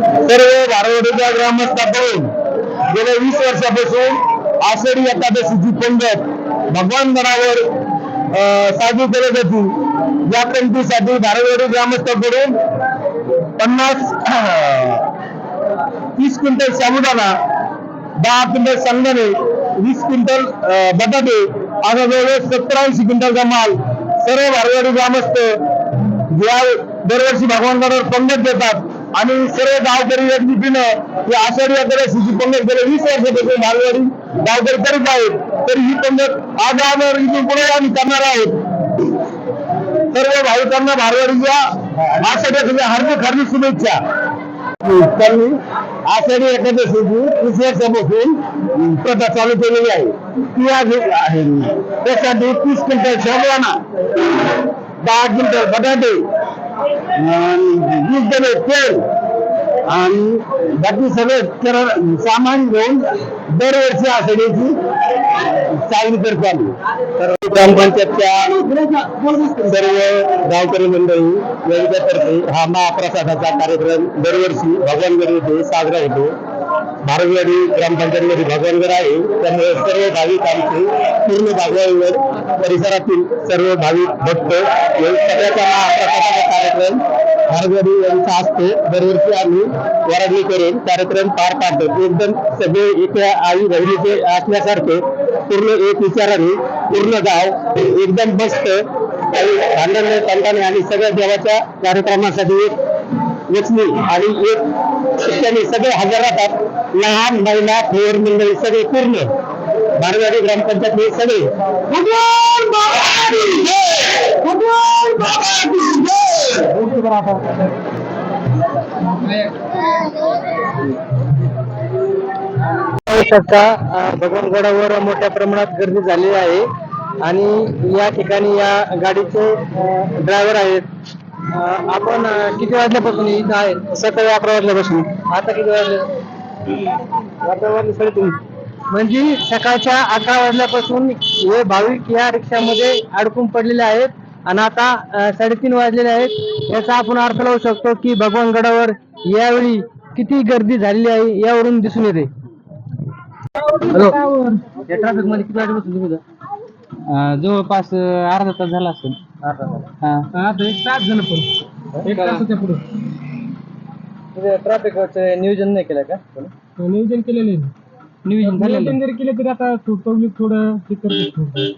सर्व भारवडीच्या ग्रामस्थाकडून गेल्या वीस वर्षापासून आषाढी एकादशीची पंगत भगवान गणावर साजरी करत होती या पंक्तीसाठी भारवडी ग्रामस्थाकडून पन्नास तीस क्विंटल साबुदाणा दहा क्विंटल संगणे वीस क्विंटल अं, बटाटे आणि जवळजवळ सत्तर ऐंशी क्विंटलचा माल सर्व भारवाडी ग्रामस्थ या दरवर्षी भगवानगडावर पंगत देतात. आणि सर्व गावकरी एकजुटीनं ही आषाढी एकादशीची पंगत गेल्या वीस वर्षापासून मालवाडी गावकरी करीत आहेत. तर ही पंगत आज आजवर इथून पुढे आम्ही करणार आहोत. सर्व भाविकांना भारवाडीच्या आषाढी हार्दिक हार्दिक शुभेच्छा. त्यांनी आषाढी एकादशीची वीस वर्षापासून प्रथा चालू केलेली आहे. ती आज आहे. त्यासाठी तीस क्विंटल शाबुदाणा दहा क्विंटल बटाटे वीज वीस डबे तेल आणि बाकी सगळं तर सामान घेऊन दरवर्षी आषाढीची चालू करतो आम्ही. तर ग्रामपंचायतच्या सर्व गावकरी मंडळी यांच्यातर्फे हा महाप्रसादाचा कार्यक्रम दरवर्षी भगवानगड येथे साजरा होतो. भारतवाडी ग्रामपंचायतमध्ये भगवानगड आहे. त्यामुळे सर्व भाविक आमचे पूर्ण भागवानगड परिसरातील सर्व भाविक भक्त हे सगळ्याचा महाप्रसादा कार्यक्रम भारतवाडी यांच्या हस्ते दरवर्षी आम्ही वराडणी करून कार्यक्रम पार पाडतो. एकदम सगळे एका आई बहिणीचे असल्यासारखे पूर्ण एक विचाराने पूर्ण गाव एकदम मस्त. काही भांडण तंटाने आणि सगळ्या देवाच्या कार्यक्रमासाठी एक वचनी आणि एक त्यांनी सगळे हजर राहतात. लहान महिला थोर मंडळी सगळे पूर्ण. बारवाडी ग्रामपंचायत हे सगळे. भगवान भगवानगडावर मोठ्या प्रमाणात गर्दी झालेली आहे. आणि या ठिकाणी या गाडीचे ड्रायव्हर आहेत. आपण किती वाजल्यापासून इथं आहे? सकाळी अकरा वाजल्यापासून. आता किती वाजले? वातावरण वाजले साडेतीन म्हणजे सकाळच्या अकरा वाजल्यापासून हे भाविक या रिक्षामध्ये अडकून पडलेले आहेत. आणि आता साडेतीन वाजलेले आहेत. याचा आपण अर्थ लावू शकतो की भगवानगडावर यावेळी किती गर्दी झालेली आहे यावरून दिसून येते. हॅलो. या ट्रॅफिकमध्ये किती वाजेपासून तुम्ही? जवळपास अर्धा तास झाला असेल. हा. आता एक तास झालं पण. एक तासाच्या पुढे. ट्रॅफिक नियोजन नाही केलं का? नियोजन केलेलं आहे. नियोजन नियोजन जरी केलं तरी आता पब्लिक थोडं हे करते